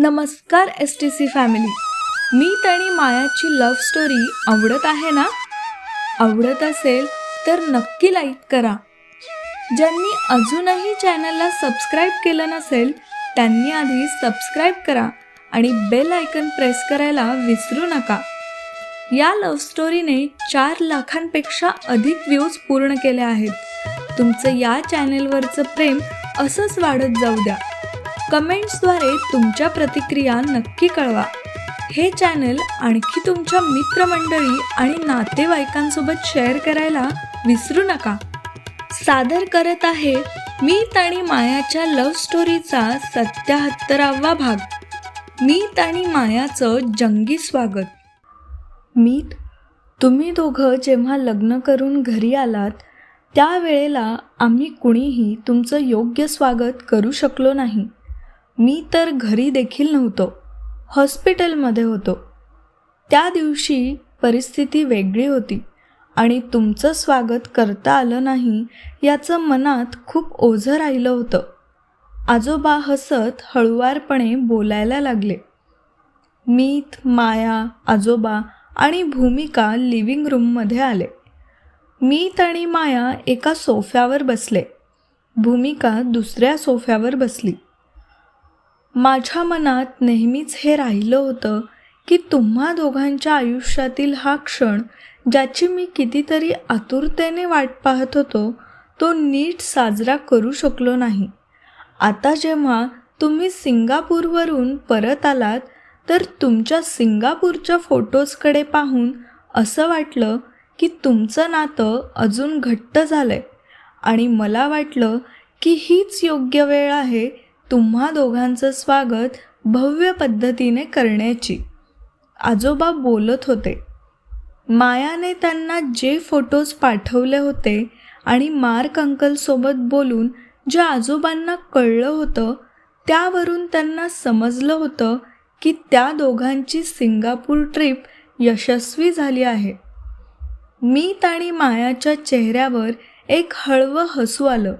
नमस्कार S T C family मी आणि मायाची लव्ह स्टोरी आवडत आहे ना? आवडत असेल तर नक्की लाईक करा. ज्यांनी अजूनही चॅनलला सबस्क्राईब केलं नसेल त्यांनी आधी सबस्क्राईब करा आणि बेल आयकन प्रेस करायला विसरू नका. या लव्ह स्टोरीने चार लाखांपेक्षा अधिक व्ह्यूज पूर्ण केले आहेत. तुमचं या चॅनेलवरचं प्रेम असंच वाढत जाऊ द्या. कमेंट्सद्वारे तुमच्या प्रतिक्रिया नक्की कळवा. हे चॅनल आणखी तुमच्या मित्रमंडळी आणि नातेवाईकांसोबत शेअर करायला विसरू नका. सादर करत आहे मीत आणि मायाच्या लव्ह स्टोरीचा सत्याहत्तरावा भाग. मीत आणि मायाचं जंगी स्वागत. मीत तुम्ही दोघं जेव्हा लग्न करून घरी आलात त्यावेळेला आम्ही कुणीही तुमचं योग्य स्वागत करू शकलो नाही. मी तर घरी देखील नव्हतो. हॉस्पिटलमध्ये होतो. त्या दिवशी परिस्थिती वेगळी होती आणि तुमचं स्वागत करता आलं नाही याचं मनात खूप ओझं राहिलं होतं. आजोबा हसत हळुवारपणे बोलायला लागले. मीत माया आजोबा आणि भूमिका लिव्हिंग रूममध्ये आले. मीत आणि माया एका सोफ्यावर बसले. भूमिका दुसऱ्या सोफ्यावर बसली. माझ्या मनात नेहमीच हे राहिलं होतं की तुम्हा दोघांच्या आयुष्यातील हा क्षण ज्याची मी कितीतरी आतुरतेने वाट पाहत होतो तो नीट साजरा करू शकलो नाही. आता जेव्हा तुम्ही सिंगापूरवरून परत आलात तर तुमच्या सिंगापूरच्या फोटोजकडे पाहून असं वाटलं की तुमचं नातं अजून घट्ट झालं आहे आणि मला वाटलं की हीच योग्य वेळ आहे तुम्हा दोघांचं स्वागत भव्य पद्धतीने करण्याची. आजोबा बोलत होते. मायाने त्यांना जे फोटोज पाठवले होते आणि मार्क अंकलसोबत बोलून जे आजोबांना कळलं होतं त्यावरून त्यांना समजलं होतं की त्या दोघांची सिंगापूर ट्रिप यशस्वी झाली आहे. मीत आणि मायाच्या चेहऱ्यावर एक हळवं हसू आलं.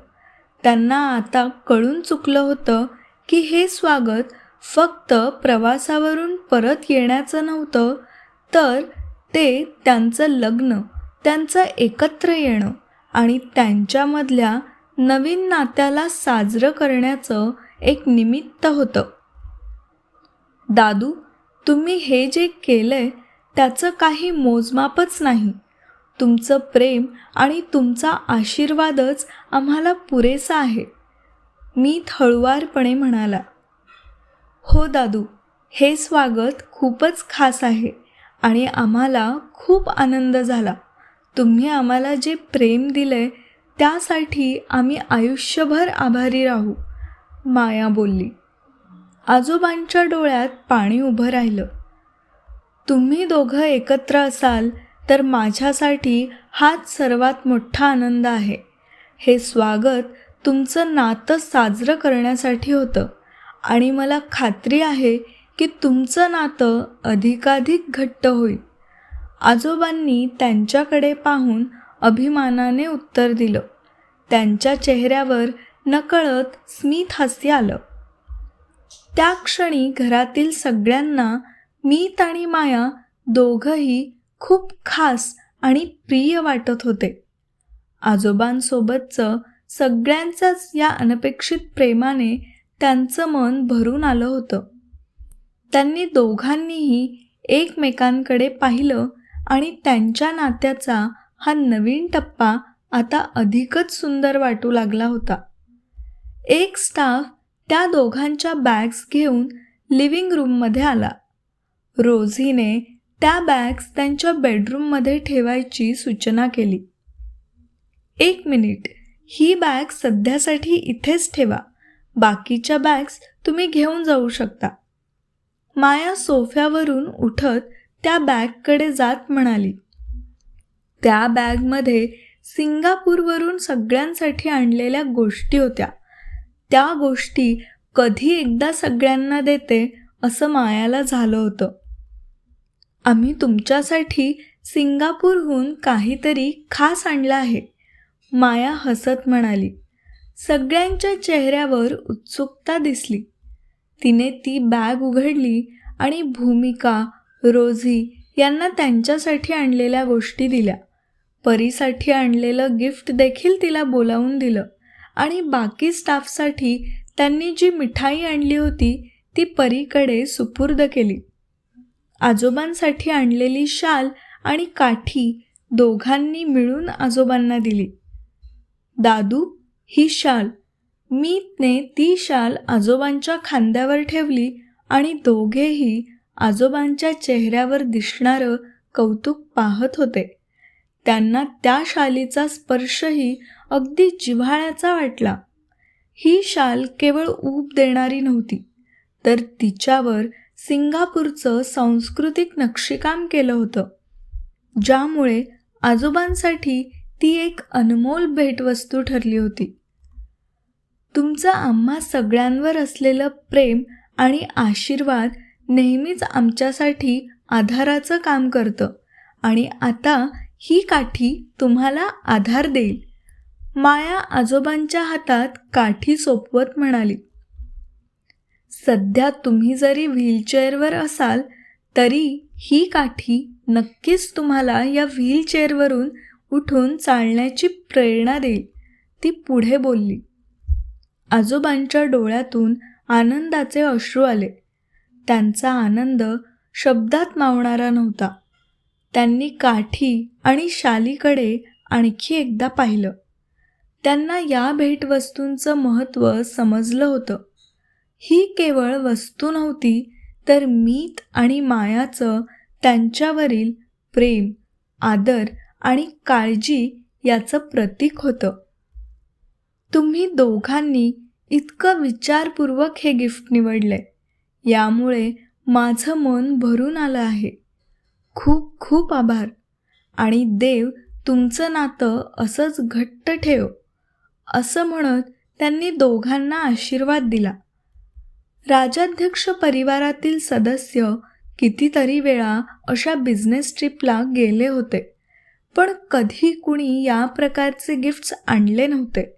त्यांना आता कळून चुकलं होतं की हे स्वागत फक्त प्रवासावरून परत येण्याचं नव्हतं तर ते त्यांचं लग्न त्यांचं एकत्र येणं आणि त्यांच्यामधल्या नवीन नात्याला साजरं करण्याचं एक निमित्त होतं. दादू तुम्ही हे जे केलंय त्याचं काही मोजमापच नाही. तुमचं प्रेम आणि तुमचा आशीर्वादच आम्हाला पुरेसा आहे. मी हळुवारपणे म्हणाला हो दादू हे स्वागत खूपच खास आहे आणि आम्हाला खूप आनंद झाला. तुम्ही आम्हाला जे प्रेम दिलंय त्यासाठी आम्ही आयुष्यभर आभारी राहू माया बोलली. आजोबांच्या डोळ्यात पाणी उभं राहिलं. तुम्ही दोघं एकत्र असाल तर माझ्यासाठी हाच सर्वात मोठा आनंद आहे. हे स्वागत तुमचं नातं साजरं करण्यासाठी होतं आणि मला खात्री आहे की तुमचं नातं अधिकाधिक घट्ट होईल. आजोबांनी त्यांच्याकडे पाहून अभिमानाने उत्तर दिलं. त्यांच्या चेहऱ्यावर नकळत स्मित हास्य आलं. त्या क्षणी घरातील सगळ्यांना मीत आणि माया दोघंही खूप खास आणि प्रिय वाटत होते. आजोबांसोबतचं सगळ्यांचंच या अनपेक्षित प्रेमाने त्यांचं मन भरून आलं होतं. त्यांनी दोघांनीही एकमेकांकडे पाहिलं आणि त्यांच्या नात्याचा हा नवीन टप्पा आता अधिकच सुंदर वाटू लागला होता. एक स्टाफ त्या दोघांच्या बॅग्स घेऊन लिव्हिंग रूममध्ये आला. रोझीने त्या बॅग्स त्यांच्या बेडरूममध्ये ठेवायची सूचना केली. एक मिनिट ही बॅग सध्यासाठी इथेच ठेवा. बाकीच्या बॅग्स तुम्ही घेऊन जाऊ शकता. माया सोफ्यावरून उठत त्या बॅगकडे जात म्हणाली. त्या बॅगमध्ये सिंगापूरवरून सगळ्यांसाठी आणलेल्या गोष्टी होत्या. त्या गोष्टी कधी एकदा सगळ्यांना देते असं मायाला झालं होतं. आम्ही तुमच्यासाठी सिंगापूरहून काहीतरी खास आणलं आहे. माया हसत म्हणाली. सगळ्यांच्या चेहऱ्यावर उत्सुकता दिसली. तिने ती बॅग उघडली आणि भूमिका रोझी यांना त्यांच्यासाठी आणलेल्या गोष्टी दिल्या. परीसाठी आणलेलं गिफ्ट देखील तिला बोलावून दिलं आणि बाकी स्टाफसाठी त्यांनी जी मिठाई आणली होती ती परीकडे सुपूर्द केली. आजोबांसाठी आणलेली शाल आणि काठी दोघांनी मिळून आजोबांना दिली. दादू ही शाल. मीतने ती शाल आजोबांच्या खांद्यावर ठेवली आणि दोघेही आजोबांच्या चेहऱ्यावर दिसणारं कौतुक पाहत होते. त्यांना त्या शालीचा स्पर्शही अगदी जिव्हाळ्याचा वाटला. ही शाल केवळ ऊब देणारी नव्हती तर तिच्यावर सिंगापूरचं सांस्कृतिक नक्षीकाम केलं होतं. ज्यामुळे आजोबांसाठी ती एक अनमोल भेटवस्तू ठरली होती. तुमचं आम्हा सगळ्यांवर असलेलं प्रेम आणि आशीर्वाद नेहमीच आमच्यासाठी आधाराचं काम करतं आणि आता ही काठी तुम्हाला आधार देईल. माया आजोबांच्या हातात काठी सोपवत म्हणाली. सध्या तुम्ही जरी व्हीलचेअरवर असाल तरी ही काठी नक्कीच तुम्हाला या व्हीलचेअरवरून उठून चालण्याची प्रेरणा देईल. ती पुढे बोलली. आजोबांच्या डोळ्यातून आनंदाचे अश्रू आले. त्यांचा आनंद शब्दात मावणारा नव्हता. त्यांनी काठी आणि शालीकडे आणखी एकदा पाहिलं. त्यांना या भेटवस्तूंचं महत्त्व समजलं होतं. ही केवळ वस्तू नव्हती तर मीत आणि मायाचं त्यांच्यावरील प्रेम आदर आणि काळजी याचं प्रतीक होतं. तुम्ही दोघांनी इतकं विचारपूर्वक हे गिफ्ट निवडलंय. यामुळे माझं मन भरून आलं आहे. खूप खूप आभार. आणि देव तुमचं नातं असंच घट्ट ठेव. असं म्हणत त्यांनी दोघांना आशीर्वाद दिला. राजाध्यक्ष परिवारातील सदस्य कितीतरी वेळा अशा बिझनेस ट्रिपला गेले होते. पण कधी कुणी या प्रकारचे गिफ्ट्स आणले नव्हते.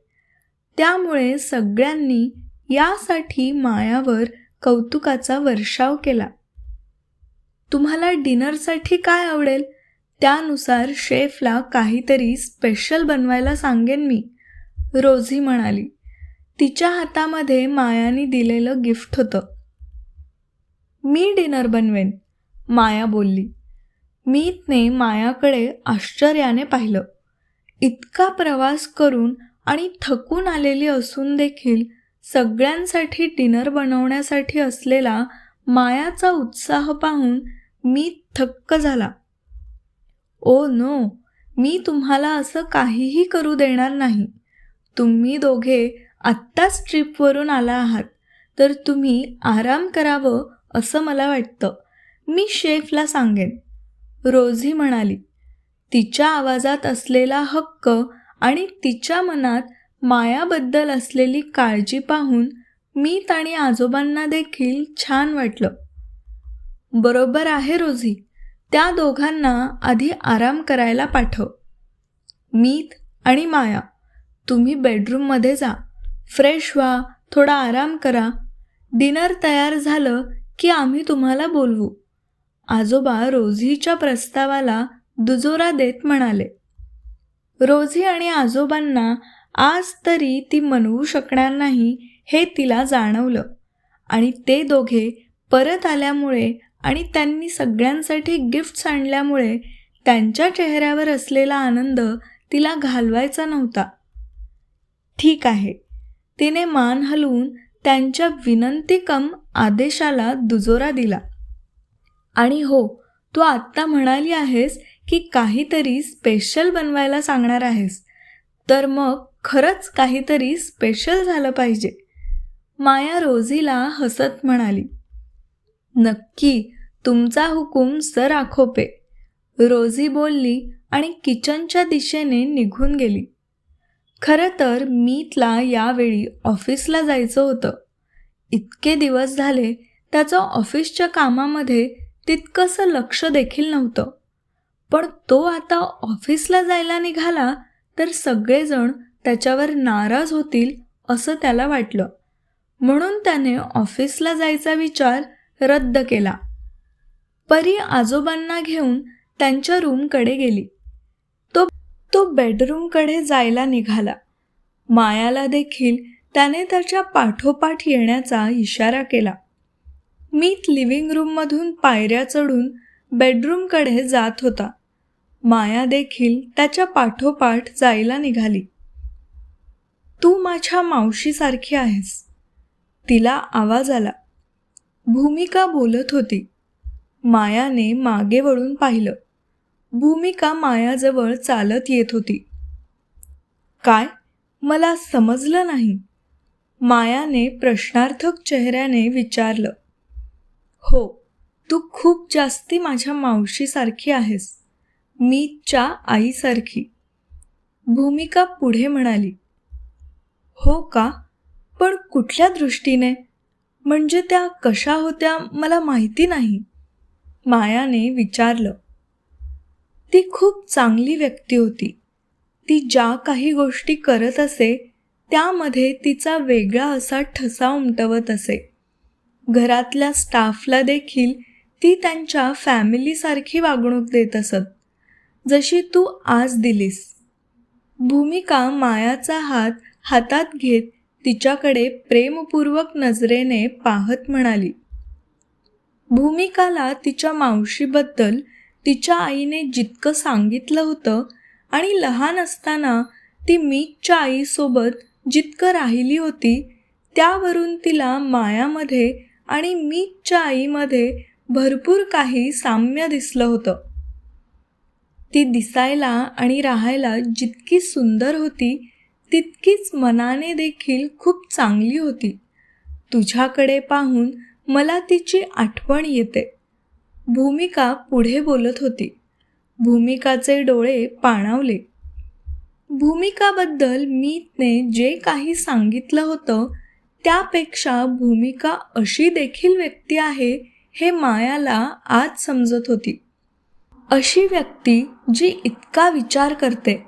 त्यामुळे सगळ्यांनी यासाठी मायावर कौतुकाचा वर्षाव केला. तुम्हाला डिनरसाठी काय आवडेल? त्यानुसार शेफला काहीतरी स्पेशल बनवायला सांगेन मी रोझी म्हणाली. तिच्या हातामध्ये मायाने दिलेलं गिफ्ट होतं. मी डिनर बनवेन माया बोलली. मीतने मायाकडे आश्चर्याने पाहिलं. इतका प्रवास करून आणि थकून आलेली असून देखील सगळ्यांसाठी डिनर बनवण्यासाठी असलेला मायाचा उत्साह पाहून मी थक्क झाला. ओ नो मी तुम्हाला असं काहीही करू देणार नाही. तुम्ही दोघे आत्ताच ट्रिपवरून आला आहात तर तुम्ही आराम करावं असं मला वाटतं. मी शेफला सांगेन. रोझी म्हणाली. तिच्या आवाजात असलेला हक्क आणि तिच्या मनात मायाबद्दल असलेली काळजी पाहून मीत आणि आजोबांना देखील छान वाटलं. बरोबर आहे रोझी. त्या दोघांना आधी आराम करायला पाठव. मीत आणि माया तुम्ही बेडरूममध्ये जा. फ्रेश व्हा थोडा आराम करा. डिनर तयार झालं की आम्ही तुम्हाला बोलवू. आजोबा रोझीच्या प्रस्तावाला दुजोरा देत म्हणाले. रोझी आणि आजोबांना आज तरी ती मनवू शकणार नाही हे तिला जाणवलं. आणि ते दोघे परत आल्यामुळे आणि त्यांनी सगळ्यांसाठी गिफ्ट्स आणल्यामुळे त्यांच्या चेहऱ्यावर असलेला आनंद तिला घालवायचा नव्हता. ठीक आहे. तिने मान हलवून त्यांच्या विनंती कम आदेशाला दुजोरा दिला. आणि हो तू आत्ता म्हणाली आहेस की काहीतरी स्पेशल बनवायला सांगणार आहेस. तर मग खरंच काहीतरी स्पेशल झालं पाहिजे. माया रोझीला हसत म्हणाली. नक्की तुमचा हुकूम सर आखोपे. रोझी बोलली आणि किचनच्या दिशेने निघून गेली. खरं तर मीतला यावेळी ऑफिसला जायचं होतं. इतके दिवस झाले त्याचं ऑफिसच्या कामामध्ये तितकंसं लक्ष देखील नव्हतं. पण तो आता ऑफिसला जायला निघाला तर सगळेजण त्याच्यावर नाराज होतील असं त्याला वाटलं. म्हणून त्याने ऑफिसला जायचा विचार रद्द केला. परी आजोबांना घेऊन त्यांच्या रूमकडे गेली. तो बेडरूमकडे जायला निघाला. मायाला देखील त्याने त्याच्या पाठोपाठ येण्याचा इशारा केला. मीत लिव्हिंग रूममधून पायऱ्या चढून बेडरूमकडे जात होता. माया देखील त्याच्या पाठोपाठ जायला निघाली. तू माझ्या मावशीसारखी आहेस. तिला आवाज आला. भूमिका बोलत होती. मायाने मागे वळून पाहिलं. भूमिका मायाजवळ चालत येत होती. काय? मला समजलं नाही. मायाने प्रश्नार्थक चेहऱ्याने विचारलं. हो तू खूप जास्ती माझ्या मावशीसारखी आहेस. मीच्या आईसारखी. भूमिका पुढे म्हणाली. हो का? पण कुठल्या दृष्टीने? म्हणजे त्या कशा होत्या मला माहिती नाही. मायाने विचारलं. ती खूप चांगली व्यक्ती होती. ती ज्या काही गोष्टी करत असे त्यामध्ये तिचा वेगळा असा ठसा उमटवत असे. घरातल्या स्टाफला देखील ती त्यांच्या फॅमिलीसारखी वागणूक देत असत. जशी तू आज दिलीस. भूमिका मायाचा हात हातात घेत तिच्याकडे प्रेमपूर्वक नजरेने पाहत म्हणाली. भूमिकाला तिच्या मावशीबद्दल तिच्या आईने जितकं सांगितलं होतं आणि लहान असताना ती मीच्या आईसोबत जितकं राहिली होती त्यावरून तिला मायामध्ये आणि मीच्या आईमध्ये भरपूर काही साम्य दिसलं होतं. ती दिसायला आणि राहायला जितकी सुंदर होती तितकीच मनाने देखील खूप चांगली होती. तुझ्याकडे पाहून मला तिची आठवण येते. भूमिका पुढे बोलत होती. भूमिकाचे डोळे पाणावले. भूमिकाबद्दल मीतने जे काही सांगितलं होतं त्यापेक्षा भूमिका अशी देखील व्यक्ती आहे हे मायाला आज समजत होती. अशी व्यक्ती जी इतका विचार करते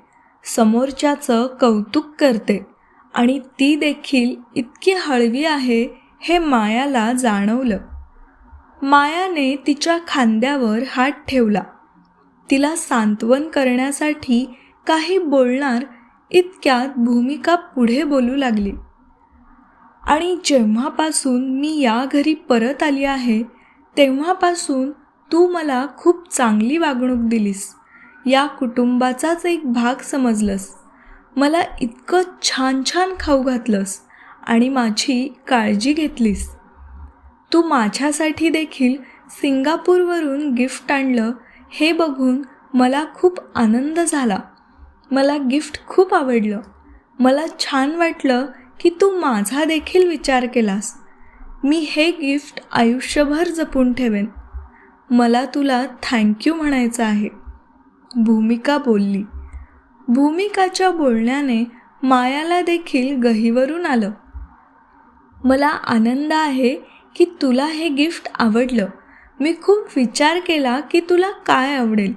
समोरच्याचं कौतुक करते आणि ती देखील इतकी हळवी आहे हे मायाला जाणवलं. मायाने तिच्या खांद्यावर हात ठेवला. तिला सांत्वन करण्यासाठी काही बोलणार इतक्यात भूमिका पुढे बोलू लागली. आणि जेव्हापासून मी या घरी परत आली आहे तेव्हापासून तू मला खूप चांगली वागणूक दिलीस. या कुटुंबाचाच एक भाग समजलंस. मला इतकं छान छान खाऊ घातलंस आणि माझी काळजी घेतलीस. तू माझ्यासाठी देखील सिंगापूरवरून गिफ्ट आणलं हे बघून मला खूप आनंद झाला. मला गिफ्ट खूप आवडलं. मला छान वाटलं की तू माझा देखील विचार केलास. मी हे गिफ्ट आयुष्यभर जपून ठेवेन. मला तुला थँक्यू म्हणायचं आहे. भूमिका बोलली. भूमिकाच्या बोलण्याने मायाला देखील गहीवरून आलं. मला आनंद आहे की तुला हे गिफ्ट आवडलं. मी खूप विचार केला की तुला काय आवडेल.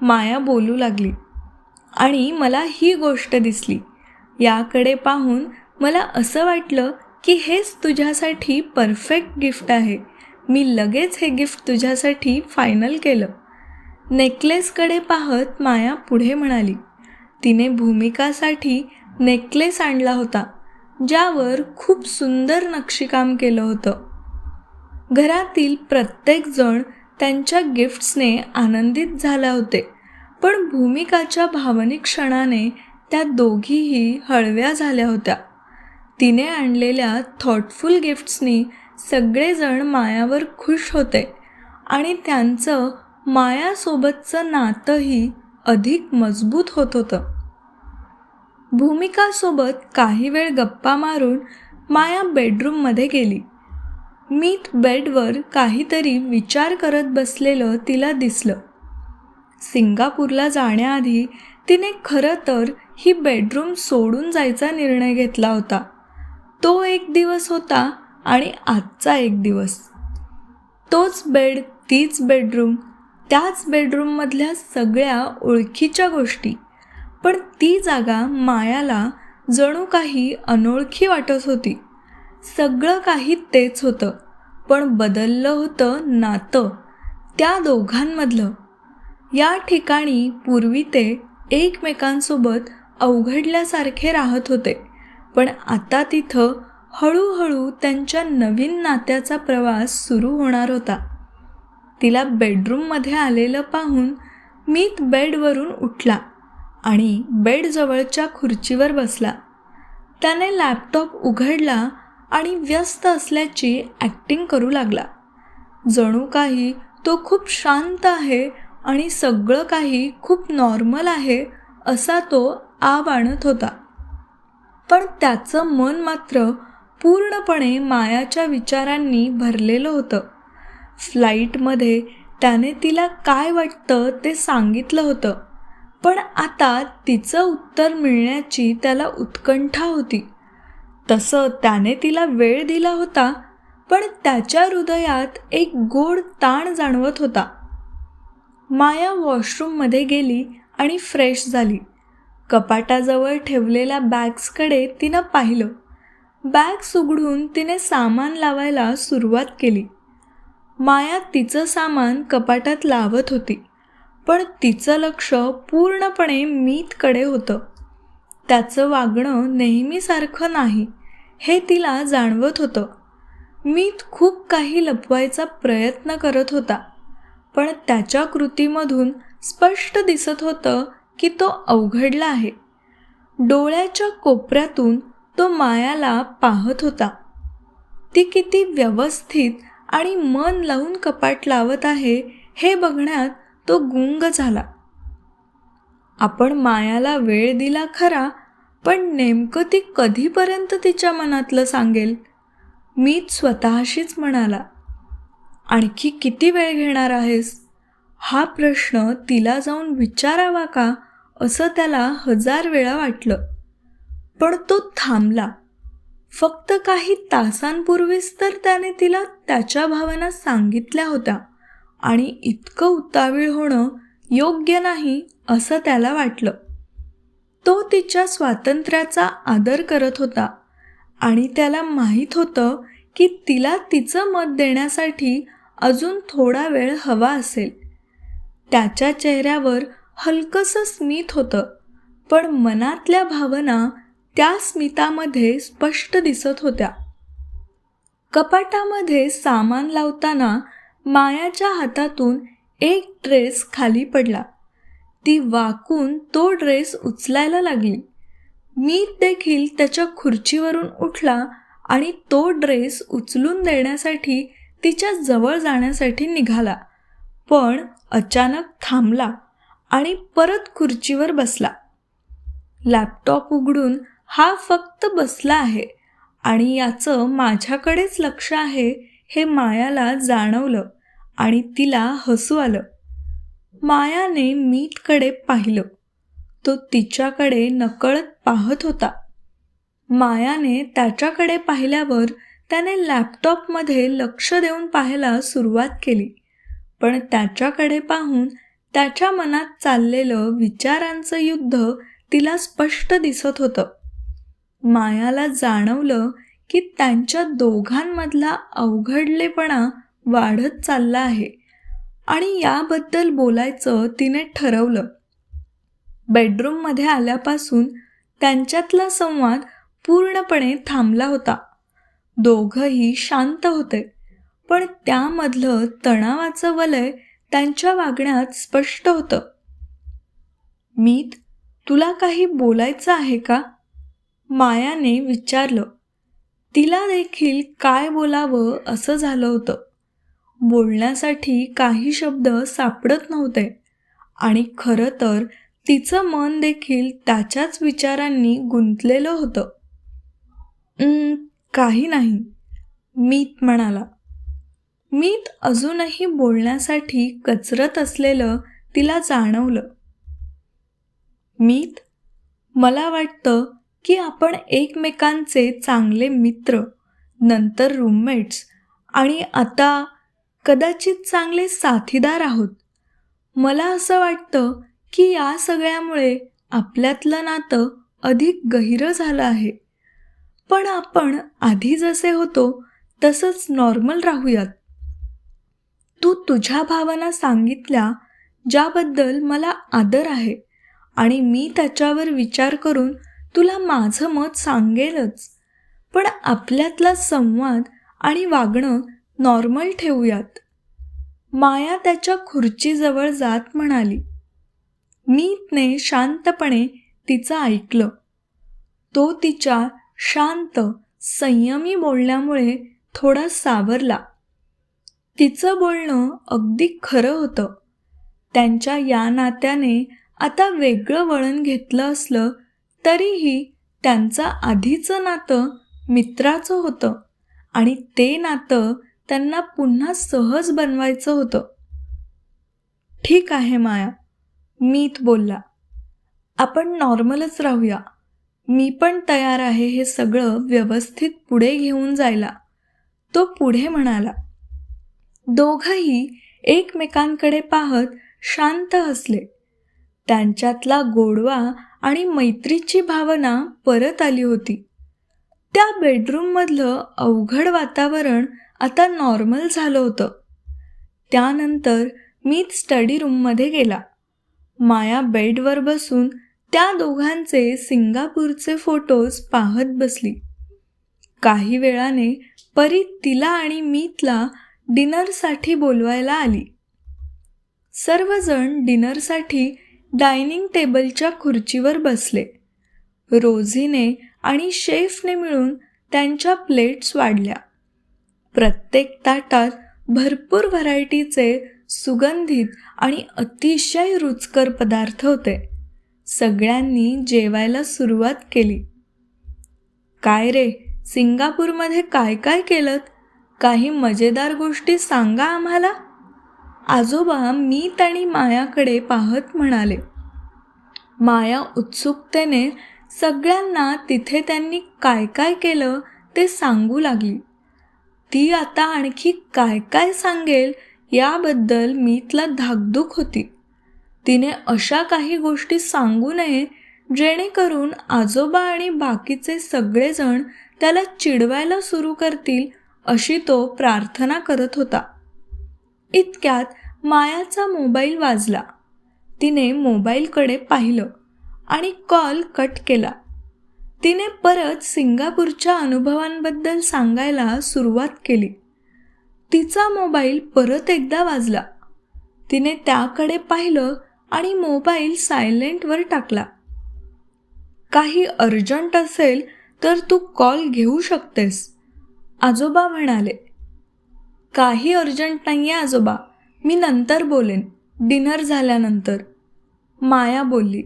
माया बोलू लागली. आणि मला ही गोष्ट दिसली. याकडे पाहून मला असं वाटलं की हेच तुझ्यासाठी परफेक्ट गिफ्ट आहे. मी लगेच हे गिफ्ट तुझ्यासाठी फायनल केलं. नेकलेसकडे पाहत माया पुढे म्हणाली. तिने भूमिकासाठी नेकलेस आणला होता ज्यावर खूप सुंदर नक्षीकाम केलं होतं. घरातील प्रत्येकजण त्यांच्या गिफ्ट्सने आनंदित झाला होते. पण भूमिकाच्या भावनिक क्षणाने त्या दोघीही हळव्या झाल्या होत्या. तिने आणलेल्या थॉटफुल गिफ्ट्सनी सगळेजण मायावर खुश होते आणि त्यांचं मायासोबतचं नातंही अधिक मजबूत होत होतं. भूमिकासोबत काही वेळ गप्पा मारून माया बेडरूममध्ये गेली. मीत बेडवर काहीतरी विचार करत बसलेलं तिला दिसलं. सिंगापूरला जाण्याआधी तिने खरं तर ही बेडरूम सोडून जायचा निर्णय घेतला होता. तो एक दिवस होता आणि आजचा एक दिवस. तोच बेड तीच बेडरूम त्याच बेडरूममधल्या सगळ्या ओळखीच्या गोष्टी. पण ती जागा मायाला जणू काही अनोळखी वाटत होती. सगळं काही तेच होतं. पण बदललं होतं नातं त्या दोघांमधलं. या ठिकाणी पूर्वी ते एकमेकांसोबत अवघडल्यासारखे राहत होते. पण आता तिथं हळूहळू त्यांच्या नवीन नात्याचा प्रवास सुरू होणार होता. तिला बेडरूममध्ये आलेलं पाहून मीत बेडवरून उठला आणि बेडजवळच्या खुर्चीवर बसला. त्याने लॅपटॉप उघडला आणि व्यस्त असल्याची ॲक्टिंग करू लागला. जणू काही तो खूप शांत आहे आणि सगळं काही खूप नॉर्मल आहे असा तो आव आणत होता. पण त्याचं मन मात्र पूर्णपणे मायाच्या विचारांनी भरलेलं होतं. फ्लाईटमध्ये त्याने तिला काय वाटतं ते सांगितलं होतं. पण आता तिचं उत्तर मिळण्याची त्याला उत्कंठा होती. तसं त्याने तिला वेळ दिला होता पण त्याच्या हृदयात एक गोड ताण जाणवत होता. माया वॉशरूममध्ये गेली आणि फ्रेश झाली. कपाटाजवळ ठेवलेल्या बॅग्सकडे तिनं पाहिलं. बॅग्स उघडून तिने सामान लावायला सुरुवात केली. माया तिचं सामान कपाटात लावत होती पण तिचं लक्ष पूर्णपणे मीतकडे होतं. त्याचं वागणं नेहमीसारखं नाही हे तिला जाणवत होतं. मी खूप काही लपवायचा प्रयत्न करत होता पण त्याच्या कृतीमधून स्पष्ट दिसत होतं की तो अवघडला आहे. डोळ्याच्या कोपऱ्यातून तो मायाला पाहत होता. ती किती व्यवस्थित आणि मन लावून कपाट लावत आहे हे बघण्यात तो गुंग झाला. आपण मायाला वेळ दिला खरा पण नेमकं ती कधीपर्यंत तिच्या मनातलं सांगेल? मीच स्वतःशीच म्हणाला आणखी किती वेळ घेणार आहेस? हा प्रश्न तिला जाऊन विचारावा का? असं त्याला हजार वेळा वाटलं. पण तो थांबला. फक्त काही तासांपूर्वीच तर त्याने तिला त्याच्या भावना सांगितल्या होत्या आणि इतकं उतावीळ होणं योग्य नाही असं त्याला वाटलं. तो तिच्या स्वातंत्र्याचा आदर करत होता आणि त्याला माहीत होतं की तिला तिचं मत देण्यासाठी अजून थोडा वेळ हवा असेल. त्याच्या चेहऱ्यावर हलकंसं स्मित होतं पण मनातल्या भावना त्या स्मितामध्ये स्पष्ट दिसत होत्या. कपाटामध्ये सामान लावताना मायाच्या हातातून एक ड्रेस खाली पडला. ती वाकून तो ड्रेस उचलायला लागली. मी देखील त्याच्या खुर्चीवरून उठला आणि तो ड्रेस उचलून देण्यासाठी तिच्या जवळ जाण्यासाठी निघाला. पण अचानक थांबला आणि परत खुर्चीवर बसला. लॅपटॉप उघडून हा फक्त बसला आहे आणि याचं माझ्याकडेच लक्ष आहे हे मायाला जाणवलं. आणि तिला हसू आलं. मायाने मीतकडे पाहिलं. तो तिच्याकडे नकळत पाहत होता. मायाने त्याच्याकडे पाहिल्यावर त्याने लॅपटॉपमध्ये लक्ष देऊन पाहायला सुरुवात केली. पण त्याच्याकडे पाहून त्याच्या मनात चाललेलं विचारांचं युद्ध तिला स्पष्ट दिसत होतं. मायाला जाणवलं की त्यांच्या दोघांमधला अवघडलेपणा वाढत चालला आहे. आणि याबद्दल बोलायचं तिने ठरवलं. बेडरूममध्ये आल्यापासून त्यांच्यातला संवाद पूर्णपणे थांबला होता. दोघंही शांत होते. पण त्यामधलं तणावाचं वलय त्यांच्या वागण्यात स्पष्ट होतं. मीत तुला काही बोलायचं आहे का? मायाने विचारलं. तिला देखील काय बोलावं असं झालं होतं. बोलण्यासाठी काही शब्द सापडत नव्हते. आणि खरं तर तिचं मन देखील त्याच्याच विचारांनी गुंतलेलं होतं. काही नाही मीत म्हणाला. मीत अजूनही बोलण्यासाठी कचरत असलेलं तिला जाणवलं. मीत मला वाटतं की आपण एकमेकांचे चांगले मित्र नंतर रूममेट्स आणि आता कदाचित चांगले साथीदार आहोत. मला असं वाटतं की या सगळ्यामुळे आपल्यातलं नातं अधिक गहिरं झालं आहे. पण आपण आधी जसे होतो तसंच नॉर्मल राहूयात. तू तुझ्या भावना सांगितल्या ज्याबद्दल मला आदर आहे आणि मी त्याच्यावर विचार करून तुला माझं मत सांगेलच. पण आपल्यातला संवाद आणि वागणं नॉर्मल ठेवूयात. माया त्याच्या खुर्चीजवळ जात म्हणाली. मीतने शांतपणे तिचं ऐकलं. तो तिच्या शांत संयमी बोलण्यामुळे थोडा सावरला. तिचं बोलणं अगदी खरं होतं. त्यांच्या या नात्याने आता वेगळं वळण घेतलं असलं तरीही त्यांचं आधीचं नातं मित्राचं होतं आणि ते नातं त्यांना पुन्हा सहज बनवायचं होतं. ठीक आहे माया मीत बोलला. आपण नॉर्मलच राहूया. मी पण तयार आहे हे सगळं व्यवस्थित पुढे घेऊन जायला. तो पुढे म्हणाला. दोघंही एकमेकांकडे पाहत शांत हसले त्यांच्यातला गोडवा आणि मैत्रीची भावना परत आली होती. त्या बेडरूममधलं अवघड वातावरण आता नॉर्मल झालं होतं. त्यानंतर मीच स्टडी रूममध्ये गेला. माया बेडवर बसून त्या दोघांचे सिंगापूरचे फोटोज पाहत बसली. काही वेळाने परी तिला आणि मीतला डिनरसाठी बोलवायला आली. सर्वजण डिनरसाठी डायनिंग टेबलच्या खुर्चीवर बसले. रोझीने आणि शेफने मिळून त्यांच्या प्लेट्स वाढल्या. प्रत्येक ताटात भरपूर व्हरायटीचे सुगंधित आणि अतिशय रुचकर पदार्थ होते. सगळ्यांनी जेवायला सुरुवात केली. काय रे सिंगापूरमध्ये काय काय केलं काही मजेदार गोष्टी सांगा आम्हाला. आजोबा मीत आणि मायाकडे पाहत म्हणाले. माया उत्सुकतेने सगळ्यांना तिथे त्यांनी काय काय केलं ते सांगू लागली. ती आता आणखी काय काय सांगेल याबद्दल मी तिला धाकधूक होती. तिने अशा काही गोष्टी सांगू नये जेणेकरून आजोबा आणि बाकीचे सगळेजण त्याला चिडवायला सुरू करतील अशी तो प्रार्थना करत होता. इतक्यात मायाचा मोबाईल वाजला. तिने मोबाईलकडे पाहिलं आणि कॉल कट केला. तिने परत सिंगापूरच्या अनुभवांबद्दल सांगायला सुरुवात केली. तिचा मोबाईल परत एकदा वाजला. तिने त्याकडे पाहिलं आणि मोबाईल सायलेंटवर टाकला. काही अर्जंट असेल तर तू कॉल घेऊ शकतेस आजोबा म्हणाले. काही अर्जंट नाही आहे आजोबा मी नंतर बोलेन डिनर झाल्यानंतर. माया बोलली.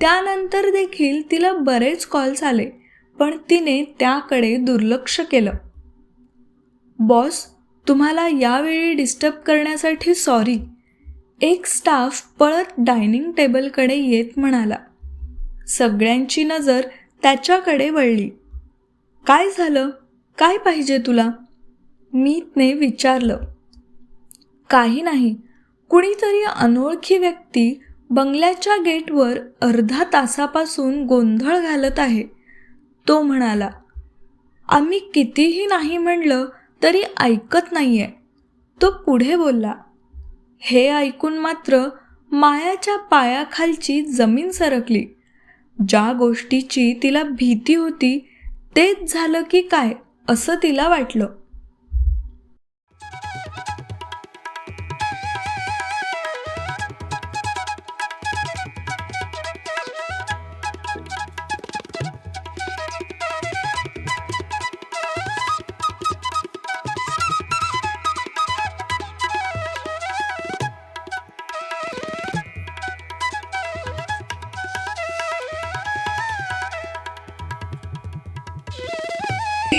त्यानंतर देखील तिला बरेच कॉल्स आले पण तिने त्याकडे दुर्लक्ष केलं. बॉस तुम्हाला यावेळी डिस्टर्ब करण्यासाठी सॉरी एक स्टाफ पळत डायनिंग टेबलकडे येत म्हणाला. सगळ्यांची नजर त्याच्याकडे वळली. काय झालं? काय पाहिजे तुला? मीतने विचारलं. काही नाही. कुणीतरी अनोळखी व्यक्ती बंगल्याच्या गेटवर अर्धा तासापासून गोंधळ घालत आहे. तो म्हणाला आम्ही कितीही नाही म्हणलं तरी ऐकत नाहीये. तो पुढे बोलला हे ऐकून मात्र मायाच्या पायाखालची जमीन सरकली. ज्या गोष्टीची तिला भीती होती तेच झालं की काय असं तिला वाटलं.